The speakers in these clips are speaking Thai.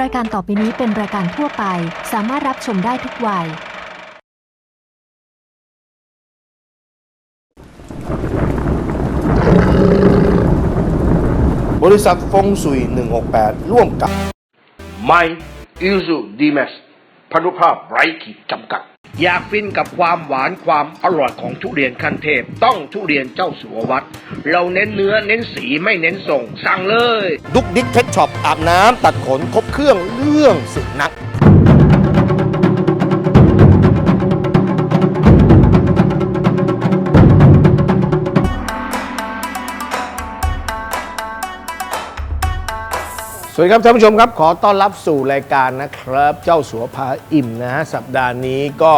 รายการต่อไปนี้เป็นรายการทั่วไป สามารถรับชมได้ทุกวัย บริษัทฟงสุย 168 ร่วมกับ ไม่อิลซูดีเมสพนุภาพไร้ขีดจำกัด อยากฟินกับความหวานความอร่อยของทุเรียนขั้นเทพ ต้องทุเรียนเจ้าสัววัด เราเน้นเนื้อเน้นสีไม่เน้นส่ง สั่งเลย ดุกดิกเพชช็อปอาบน้ำตัดขนครบเครื่องเรื่องสุนัข สวัสดีครับท่านผู้ชมครับ ขอต้อนรับสู่รายการนะครับ เจ้าสัวพาอิ่มนะฮะสัปดาห์นี้ก็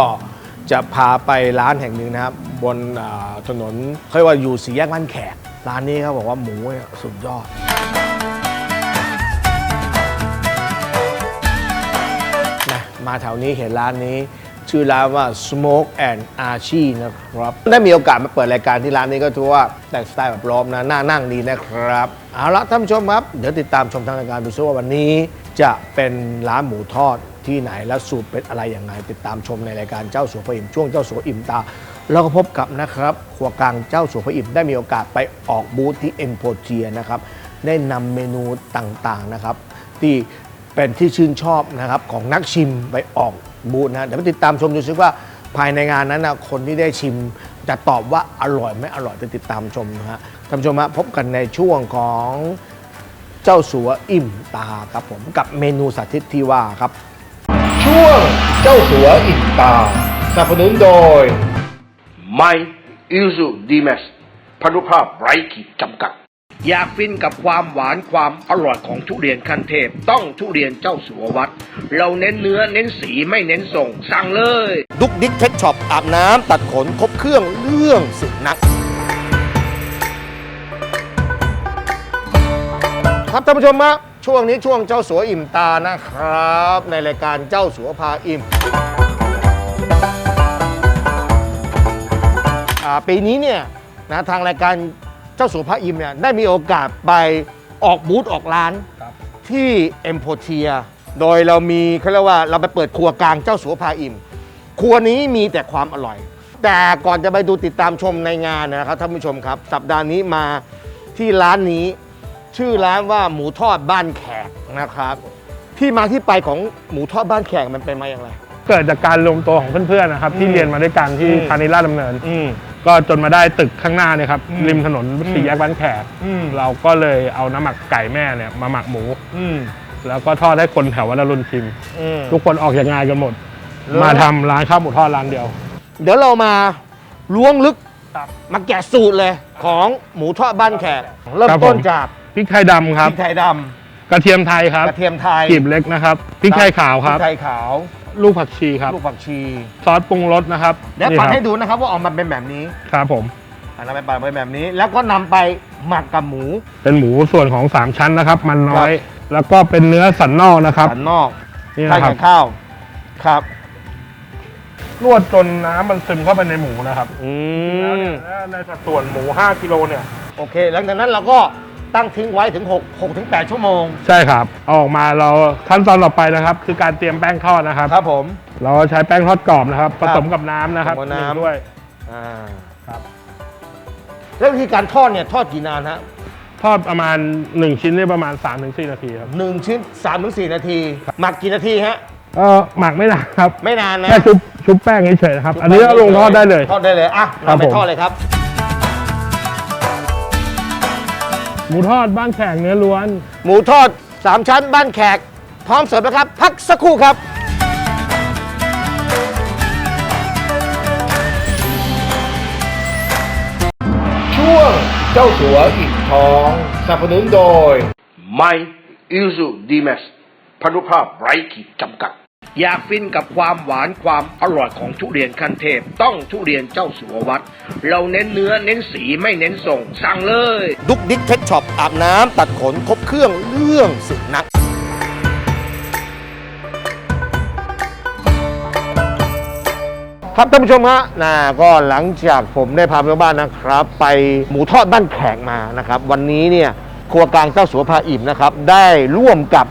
จะพาไปร้านแห่งหนึ่งนะครับ บนอ่าถนนเขาเรียกว่าอยู่สี่แยกบ้านแขก ร้านนี้เขาบอกว่าหมูเนี่ยสุดยอด นะมาแถวนี้เห็นร้านนี้ ชื่อร้านว่า Smoke and Archie นะครับ ได้มีโอกาสมาเปิดรายการที่ร้านนี้ก็ถือว่าแต่งสไตล์แบบล้อมนะน่านั่งดีนะครับ เอาละท่านผู้ชมครับ เดี๋ยวติดตามชมทางรายการดูซิว่าวันนี้ จะเป็นร้านหมูทอดที่ไหนและสูตรเป็นอะไรอย่างไรติดตามชมในรายการเจ้าสัวพระอิ่มช่วงเจ้าสัวอิ่มตา แล้วก็พบกับนะครับครัวกลางเจ้าสัวพระอิ่มได้มีโอกาสไปออกบูธที่เอ็นโพเจียนะครับได้นำเมนูต่างๆนะครับ ที่เป็นที่ชื่นชอบนะครับของนักชิมไปออก บูธนะเดี๋ยวไปติดตามชมดูซิว่าภายในงานนั้นนะคนที่ได้ชิมจะตอบว่าอร่อยไม่อร่อยไปติดตามชมนะฮะท่านผู้ชมฮะพบกันในช่วงของเจ้าสัวอิ่มตาครับผมกับเมนูสาธิตที่ว่าครับ ช่วงเจ้าสัวอิ่มตาสนับสนุนโดย ไม่อิลซูดีเมสพนุภาพไร้ขีดจำกัด อยากฟินกับความหวานความอร่อยของทุเรียนขั้นเทพ ต้องทุเรียนเจ้าสัววัด เราเน้นเนื้อเน้นสีไม่เน้นส่ง สั่งเลย ดุกดิกเพชช็อปอาบน้ำตัดขนครบเครื่องเรื่องสุนัขครับท่านผู้ชมฮะช่วงนี้ช่วงเจ้าสัวอิ่มตานะครับ ในรายการเจ้าสัวพาอิ่มอ่าปีนี้เนี่ยนะทางรายการ เจ้าสัวพาอิ่มเนี่ยได้มีโอกาสไปออกบูธออกร้านที่เอ็มโพเทีย โดยเรามีเขาเรียกว่าเราไปเปิดครัวกลางเจ้าสัวพาอิ่มครัวนี้มีแต่ความอร่อย แต่ก่อนจะไปดูติดตามชมในงานนะครับท่านผู้ชมครับ สัปดาห์นี้มาที่ร้านนี้ ชื่อร้านว่าหมูทอดบ้านแขกนะครับ ที่มาที่ไปของหมูทอดบ้านแขกมันเป็นมาอย่างไร เกิดจากการรวมตัวของเพื่อนๆนะครับ ที่อืมเรียนมาด้วยกันที่อืมพานิราชดำเนิน อืม ก็จนมาได้ตึกข้างหน้าเนี่ยครับ อืมริมถนนอืมสี่แยกบ้านแขกอืม เราก็เลยเอาน้ำหมักไก่แม่เนี่ยมาหมักหมู อืมแล้วก็ทอดให้คนแถววัดอรุณชิม อืม ทุกคนออกจากงานกันหมดเหรอ มาทำร้านข้าวหมูทอดร้านเดียว เดี๋ยวเรามาล้วงลึกครับมาแกะสูตรเลยของหมูทอดบ้านแขกเริ่มครับต้นผมจากพริกไทยดำคพรับ ริกไทยดกระเทียมไทยคำรับกระเทียมไทยกลีบเล็กนะครับพริกไทยขาวครับพริกไทยขาว ลูกผักชีครับ ลูกผักชีซอสปรุงรสนะครับเดี๋ยวนี่ปัดครับให้ดูนะครับว่าออกมาเป็นแบบนี้ครับผมอันนั้นไปปัดเป็นแบบนี้ แล้วก็นำไปหมักกับหมู เป็นหมูส่วนของสามชั้นนะครับ มันน้อย แล้วก็เป็นเนื้อสันนอกนะครับ สันนอกนี่ใส่นะครับกับข้าวครับนวดจนน้ำมันซึมเข้าไปในหมูนะครับ อืแล้วมเนี่ยในสัดส่วนหมู 5กิโลเนี่ย โอเค หลังจากนั้นเราก็ ตั้งทิ้งไว้ถึง6 6ถึง8ชั่วโมง ใช่ครับเอาออกมาเราขั้นตอนต่อไปนะครับ คือการเตรียมแป้งทอดนะครับ ครับผม เราใช้แป้งทอดกรอบนะครับ ผสมกับน้ำนะครับผสมกับน้ำ หงด้วยอ่าครับแล้ววิธีการทอดเนี่ยทอดกี่นานฮะทอดประมาณ 1 ชิ้นเนี่ยประมาณ 3-4 นาทีครับหนึ่งชิ้น3ถึง4นาที หมักกี่นาทีฮะเออหมักไม่นานครับไม่นานนะแค่ชุบชุบแป้งเฉยๆนะครับ อันนี้เราลงทอดได้เลย ทอดได้เลยอะครัเราบไปผม ทอดเลยครับ หมูทอดบ้านแขกเนื้อล้วน หมูทอด 3 ชั้นบ้านแขก พร้อมเสิร์ฟแล้วครับ พักสักครู่ครับ ช่วงเจ้าสัวอิ่มท้องสนับสนุนโดย ไม่อิลซูดีเมสพนุภาพไร้ขีดจำกัด อยากฟินกับความหวานความอร่อยของทุเรียนขั้นเทพ ต้องทุเรียนเจ้าสัววัด เราเน้นเนื้อเน้นสีไม่เน้นส่ง สั่งเลย ดุกดิกเพชช็อปอาบน้ำตัดขนครบเครื่องเรื่องสุนัขครับท่านผู้ชมฮะนะก็หลังจากผมได้พาไปบ้านนะครับ ไปหมูทอดบ้านแขกมานะครับ วันนี้เนี่ยครัวกลางเจ้าสัวพาอิ่มนะครับ ได้ร่วมกับ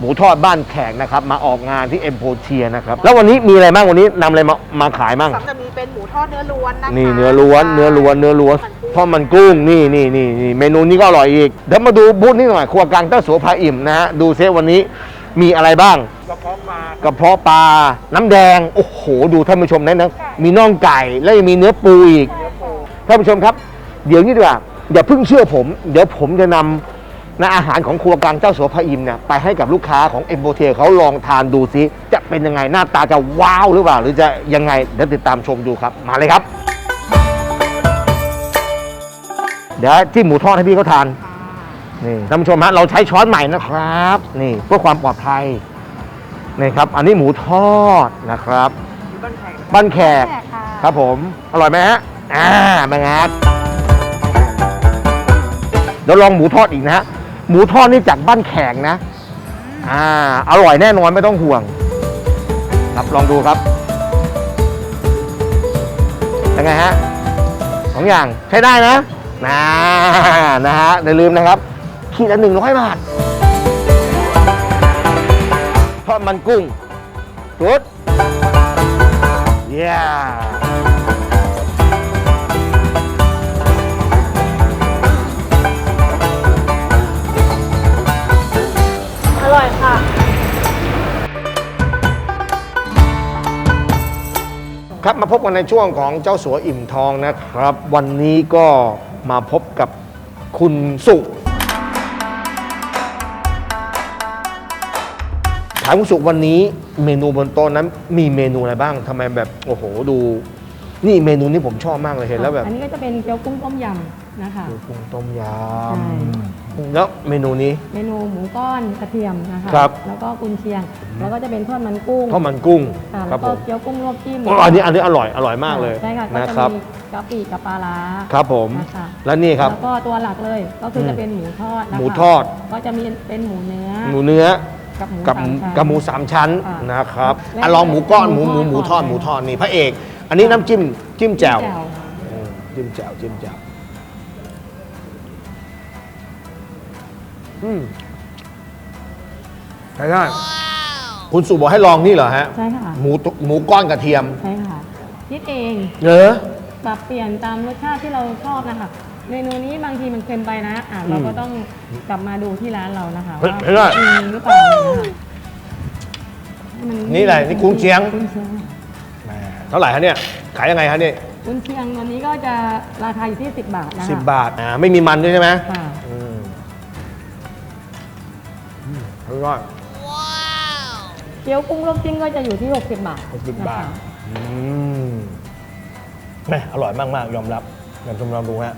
หมูทอดบ้านแขกนะครับ มาออกงานที่เอ็มโพเทียนะครับ แล้ววันนี้มีอะไรบ้างวันนี้นำอะไรมามาขายบ้างสำจะมีเป็นหมูทอดเนื้อล้วนนะคะนี่เนื้อล้วน เนื้อล้วนเนื้อล้วนทอดมันกุ้งนี่นี่นี่นี่เมนูนี้ก็อร่อยอีกเดี๋ยวมาดูบูธนี้หน่อยครัวกลางเต้าสัวพาอิ่มนะฮะดูเซวันนี้มีอะไรบ้างกระเพาะปลากระเพาะปลา น้ำแดงโอ้โหดูท่านผู้ชมนะนะมีน่องไก่แล้วยังมีเนื้อปูอีกท่านผู้ชมครับ เดี๋ยวนี้ดีกว่าอย่าเพิ่งเชื่อผม เดี๋ยวผมจะนำ นะอาหารของครัวกลางเจ้าสัวพระอิมเนี่ยไปให้กับลูกค้าของเอ็มโบเทเขาลองทานดูซิจะเป็นยังไงหน้าตาจะว้าวหรือเปล่า หรือจะยังไงเดี๋ยวติดตามชมดูครับ มาเลยครับ เดี๋ยวที่หมูทอดให้พี่เขาทานนี่ท่านผู้ชมฮะเราใช้ช้อนใหม่นะครับ นี่เพื่อความปลอดภัยนี่ครับ อันนี้หมูทอดนะครับบ้านแขกแขกค่ะครับผม อร่อยไหมฮะอ่ามางัดเดี๋ยวลองหมูทอดอีกนะฮะ หมูทอดนี่จากบ้านแขกนะ อ่า อร่อยแน่นอนไม่ต้องห่วง ครับลองดูครับยังไงฮะสองอย่างใช้ได้นะนะนะฮะอย่าลืมนะครับ ขีดละหนึ่งร้อยบาททอดมันกุ้งสุดเย้ ครับมาพบกันในช่วงของเจ้าสัวอิ่มทองนะครับ วันนี้ก็มาพบกับคุณสุถามคุณสุวันนี้เมนูบนโต๊ะนั้น มีเมนูอะไรบ้างทำไมแบบโอ้โหดู นี่เมนูนี้ผมชอบมากเลยเห็นแล้วแบบ อันนี้ก็จะเป็นเกี๊ยวกุ้งต้มยำ นะคะดูกุ้งต้มยใช่ำแล้วเมนูนี้ เมนูหมูก้อนกระเทียมนะคะครับ แล้วก็กุนเชียง แล้วก็จะเป็นทอดมันกุ้งทอดมันกุ้งค่ะคแล้รับวผก็มเกี๊ยวกุ้งลวกจิ้มอ๋ออันนี้อันนี้อร่อยอร่อยมากเลยใช่ค่ะก็นะจะครับมีกะปิกับปลาร้า ครับผม นะคะ และนี่ครับ แล้วก็ตัวหลักเลยก็คือจะเป็นหมูทอดนะคะหมูทอด ก็จะมีเป็นหมูเนื้อหมูเนื้อ กับหมูกับสามชั้น กับหมูสามชั้นอ่านนะครับและอะลองหมูก้อนหมูหหมูมูหมูททออดดหมูทอดนี่พระเอก อันนี้น้ำจิ้มจิ้มแจ่วแจ่วอืมจิ้มแจ่วจิ้มแจ่ว อืมใช่ได้คุณสุบอกให้ลองนี่เหรอฮะ ใช่ค่ะ หมูตุหมูก้อนกระเทียม ใช่ค่ะคิดเองเนอะปรับเปลี่ยนตามรสชาติที่เราชอบนะคะเมนูนี้บางทีมันเค็มไปนะอะเราก็ต้องกลับมาดูที่ร้านเรานะคะเฮ้ยว่าเฮ้ยได้ มีหรือเปล่านะคะให้มันี่อะไรนี่กุ้งเชียง กุ้งเชียงแหมเท่าไหร่ฮะเนี่ย ขายยังไงฮะเนี่ยกุ้งเชียงตัวนี้ก็จะราคาอยู่ที่ 10 บาทนะคะสิบบาท อ่า ไม่มีมันด้วยใช่ไหม ค่ะ อื มอืมอร่อยเกี๊ยวกุ้งลวกจิ้มก็จะอยู่ที่ 60 บาท60นะคะบาทอืมแม่อร่อยมากๆยอมรับยอมชมลองดูฮะ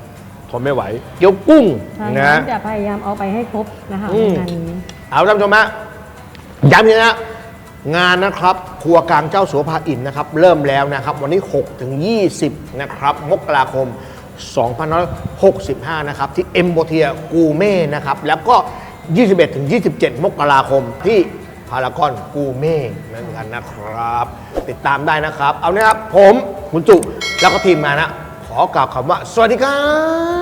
ทนไม่ไหว เกี๊ยวกุ้งใช่นะงั้ฮะ นจะพยายามเอาไปให้ครบนะคะอืในม งานนี้ เอาท่านผู้ชมฮะย้ำอีกนะงานนะครับ ครัวกลางเจ้าสัวพาอิ่มนะครับ เริ่มแล้วนะครับ วันนี้ 6 ถึง 20 นะครับ มกราคม 2565 นะครับ ที่เอ็มโบเทียกูเม่นะครับ แล้วก็ 21 ถึง 27 มกราคมที่พารากอนกูเม่นั่นกันนะครับ ติดตามได้นะครับ เอานะครับ ผมคุณจุแล้วก็ทีมงานนะ ขอกล่าวคำว่า สวัสดีครับ